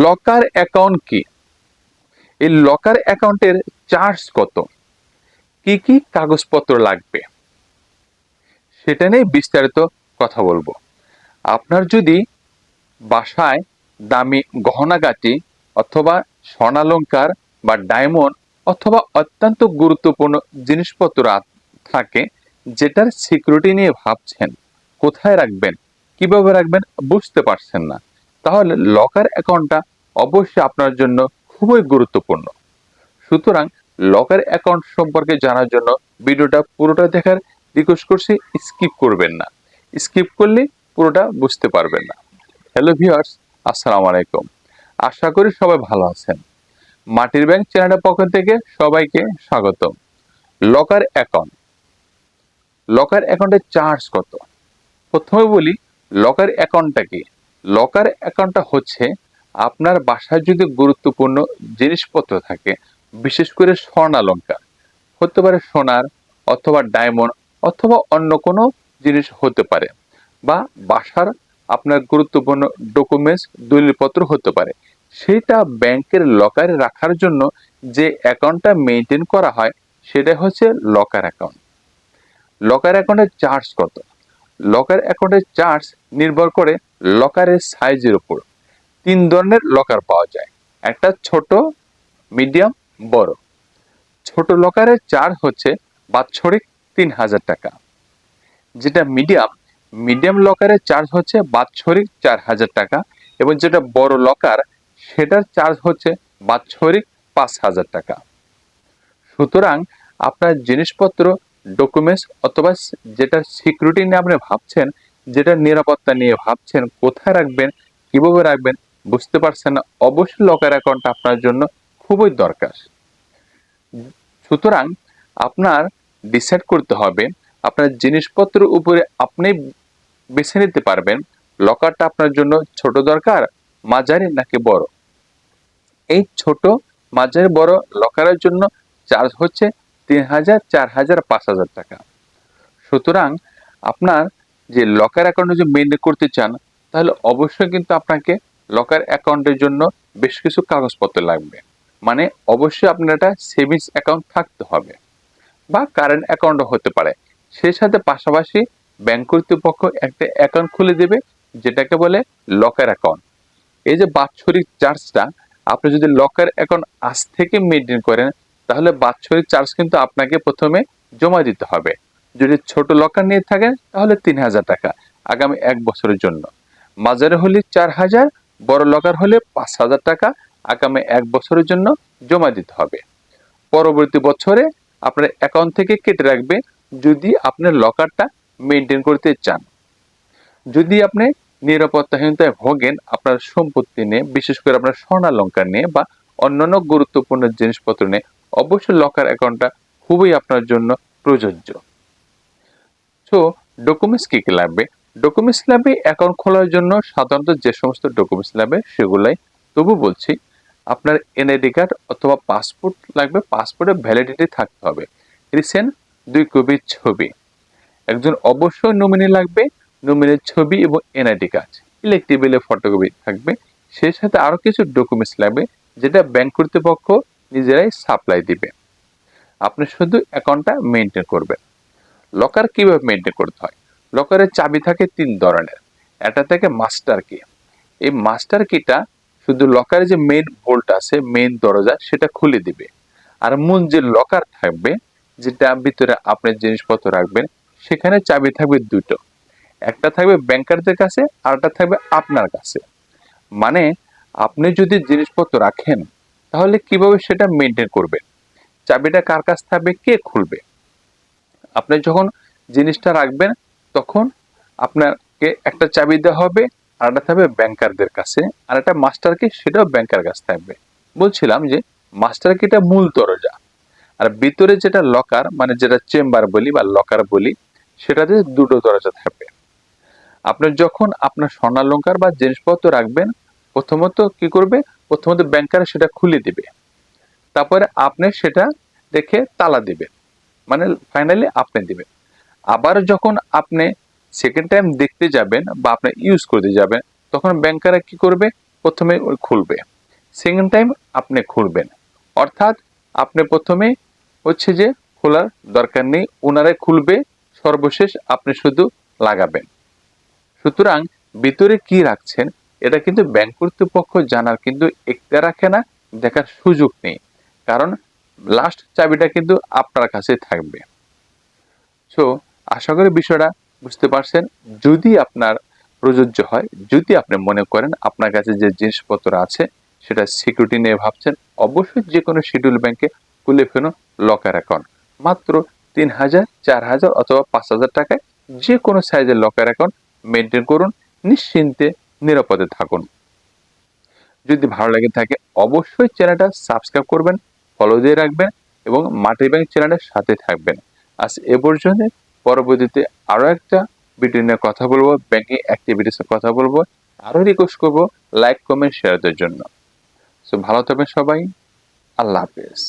Locker account কি? এই locker অ্যাকাউন্টের চার্জ কত? কি কি কাগজপত্র লাগবে? সেটা নিয়ে বিস্তারিত কথা বলব। আপনার যদি বাসায় দামি গহনাগাটি অথবা স্বর্ণালঙ্কার বা ডায়মন্ড অথবা অত্যন্ত গুরুত্বপূর্ণ জিনিসপত্র থাকে, যেটার সিকিউরিটি নিয়ে ভাবছেন, কোথায় রাখবেন, কীভাবে রাখবেন, বুঝতে পারছেন না। তাহলে লকার অ্যাকাউন্টটা অবশ্যই আপনার জন্য খুবই গুরুত্বপূর্ণ। সুতরাং লকার অ্যাকাউন্ট সম্পর্কে জানার জন্য ভিডিওটা পুরোটা দেখার রিকোয়েস্ট করছি স্কিপ করবেন না। স্কিপ করলে পুরোটা বুঝতে পারবেন না। হ্যালো ভিউয়ার্স আসসালামু আলাইকুম। আশা করি সবাই ভালো আছেন। মাটির ব্যাংক চ্যানেলের পক্ষ থেকে সবাইকে স্বাগতম। লকার অ্যাকাউন্ট লকার অ্যাকাউন্টের চার্জ কত? প্রথমে বলি লকার অ্যাকাউন্টটা কি? লকার অ্যাকাউন্টটা হচ্ছে আপনার বাসায় যদি গুরুত্বপূর্ণ জিনিসপত্র থাকে, বিশেষ করে স্বর্ণালঙ্কার হতে পারে সোনার অথবা ডায়মন্ড অথবা অন্য কোনো জিনিস হতে পারে বা বাসার আপনার গুরুত্বপূর্ণ ডকুমেন্টস দলিলপত্র হতে পারে। সেটা ব্যাংকের লকারে রাখার জন্য যে অ্যাকাউন্টটা মেনটেন করা হয় সেটা হচ্ছে লকার অ্যাকাউন্ট লকার অ্যাকাউন্টের চার্জ কত? লকার অ্যাকাউন্টের চার্জ নির্ভর করে লকারের সাইজের উপর। তিন ধরনের লকার পাওয়া যায়। একটা ছোট মিডিয়াম বড়। ছোট লকারের চার্জ হচ্ছে বাৎসরিক তিন হাজার টাকা। যেটা মিডিয়াম মিডিয়াম লকারের চার্জ হচ্ছে বাৎসরিক চার হাজার টাকা এবং যেটা বড় লকার সেটার চার্জ হচ্ছে বাৎসরিক পাঁচ হাজার টাকা। সুতরাং আপনার জিনিসপত্র ডকুমেন্টস অথবা যেটা সিকিউরিটি নিয়ে আপনি ভাবছেন যেটা নিরাপত্তা নিয়ে ভাবছেন, কোথায় রাখবেন, কীভাবে রাখবেন, বুঝতে পারছেন না, অবশ্যই লকার অ্যাকাউন্ট আপনার জন্য খুবই দরকার। সুতরাং আপনার ডিসাইড করতে হবে, আপনার জিনিসপত্রের উপরে আপনি বেছে নিতে পারবেন লকারটা আপনার জন্য ছোট দরকার, মাঝারি নাকি বড়। এই ছোট, মাঝারি, বড় লকারের জন্য চার্জ হচ্ছে তিন হাজার, চার হাজার, পাঁচ হাজার টাকা। সুতরাং আপনার যে লকার অ্যাকাউন্টে যদি মেনটেন করতে চান, তাহলে অবশ্যই কিন্তু আপনাকে লকার অ্যাকাউন্টের জন্য বেশ কিছু কাগজপত্র লাগবে। মানে অবশ্যই আপনার একটা সেভিংস অ্যাকাউন্ট থাকতে হবে। বা কারেন্ট অ্যাকাউন্টও হতে পারে। সেই সাথে পাশাপাশি ব্যাংক কর্তৃপক্ষ একটা অ্যাকাউন্ট খুলে দেবে, যেটাকে বলে লকার অ্যাকাউন্ট এই যে বাৎসরিক চার্জটা আপনি যদি লকার অ্যাকাউন্ট আজ থেকে মেনটেন করেন, তাহলে বাৎসরিক চার্জ কিন্তু আপনাকে প্রথমে জমা দিতে হবে। যদি ছোট লকার নিয়ে থাকেন তাহলে তিন হাজার টাকা, আগামী এক বছরের জন্য। মাঝারি হলে চার হাজার, বড় লকার হলে পাঁচ হাজার টাকা, আগামী এক বছরের জন্য জমা দিতে হবে। পরবর্তী বছরে আপনার অ্যাকাউন্ট থেকে কেটে রাখবে যদি আপনার লকারটা মেনটেন করতে চান। যদি আপনি নিরাপত্তাহীনতায় ভোগেন, আপনার সম্পত্তি নিয়ে, বিশেষ করে আপনার স্বর্ণালঙ্কার নিয়ে বা অন্যান্য গুরুত্বপূর্ণ জিনিসপত্র নিয়ে, অবশ্যই লকার অ্যাকাউন্টটা খুবই আপনার জন্য প্রযোজ্য। সো ডকুমেন্টস কি কি লাগবে? ডকুমেন্টস লাগবে অ্যাকাউন্ট খোলার জন্য সাধারণত যে সমস্ত ডকুমেন্টস লাগবে সেগুলাই। তবু বলছি, আপনার এনআইডি কার্ড অথবা পাসপোর্ট লাগবে পাসপোর্টের ভ্যালিডিটি থাকতে হবে। রিসেন্ট দুই কপির ছবি। একজন অবশ্যই নমিনি লাগবে নমিনির ছবি এবং এনআইডি কার্ড ইলেকট্রিবিলে ফটোকপি থাকবে। সেই সাথে আরও কিছু ডকুমেন্টস লাগবে, যেটা ব্যাংক কর্তৃপক্ষ নিজেরাই সাপ্লাই দিবে। আপনি শুধু অ্যাকাউন্টটা মেনটেন করবেন। লকার কীভাবে মেনটেন করতে হয়? লকারের চাবি থাকে তিন ধরনের। একটা থেকে মাস্টার কি এই মাস্টার কিটা শুধু লকারে যে মেইন বোল্ট আছে মেন দরজা, সেটা খুলে দিবে। আর মূল যে লকার থাকবে, যেটা ভিতরে আপনার জিনিসপত্র রাখবেন, সেখানে চাবি থাকবে দুটো। একটা থাকবে ব্যাংকারদের কাছে, আর একটা থাকবে আপনার কাছে। মানে আপনি যদি জিনিসপত্র রাখেন, তাহলে কীভাবে সেটা মেনটেন করবেন? চাবিটা কার কাছ থাকবে, কে খুলবে? আপনি যখন জিনিসটা রাখবেন, তখন আপনাকে একটা চাবি দেওয়া হবে, আর একটা থাকবে ব্যাংকারদের কাছে, আর একটা মাস্টার কি সেটাও ব্যাংকার কাছে থাকবে। বলছিলাম যে, মাস্টার কিটা মূল দরজা, আর ভিতরে যেটা লকার মানে যেটা চেম্বার বলি বা লকার বলি, সেটাতে দুটো দরজা থাকবে। আপনি যখন আপনার স্বর্ণালঙ্কার বা জিনিসপত্র রাখবেন, প্রথমত কি করবে? প্রথমত ব্যাংকার সেটা খুলে দিবে। তারপরে আপনি সেটা দেখে তালা দিবেন। মানে ফাইনালি আপনি দিবেন। আবার যখন আপনি সেকেন্ড টাইম দেখতে যাবেন বা আপনি ইউজ করতে যাবেন, তখন ব্যাংকাররা কি করবে? প্রথমে খুলবে। সেকেন্ড টাইম আপনি খুলবেন। অর্থাৎ আপনি প্রথমে হচ্ছে যে খোলার দরকার নেই ওনারাই খুলবে, সর্বশেষ আপনি শুধু লাগাবেন। সুতরাং ভিতরে কি রাখছেন, এটা কিন্তু ব্যাংক কর্তৃপক্ষ জানার কিন্তু একটা রাখে না দেখার সুযোগ নেই। কারণ লাস্ট চাবিটা কিন্তু আপনার কাছে থাকবে। সো আশা করি বিষয়টা বুঝতে পারছেন। যদি আপনার প্রযোজ্য হয়, যদি আপনি মনে করেন আপনার কাছে যে জিনিসপত্র আছে, সেটা সিকিউরিটি নিয়ে ভাবছেন, অবশ্যই যে কোনো শিডিউল ব্যাংকে খুলে ফেলুন লকার অ্যাকাউন্ট মাত্র তিন হাজার, চার হাজার অথবা পাঁচ হাজার টাকায় যে কোনো সাইজের লকার অ্যাকাউন্ট মেনটেন করুন, নিশ্চিন্তে নিরাপদে থাকুন। যদি ভালো লাগে থাকে, অবশ্যই চ্যানেলটা সাবস্ক্রাইব করবেন ফলো দিয়ে রাখবেন এবং মাটি ব্যাংক চ্যানেলের সাথে থাকবেন। আজ এ পর্যন্ত পরবর্তীতে আরও একটা ভিডিও নিয়ে কথা বলব ব্যাংকিং অ্যাক্টিভিটিসের কথা বলব। আরও রিকোয়েস্ট করব লাইক কমেন্ট শেয়ারদের জন্য। সো ভালো থাকবেন সবাই। আল্লাহ হাফেজ।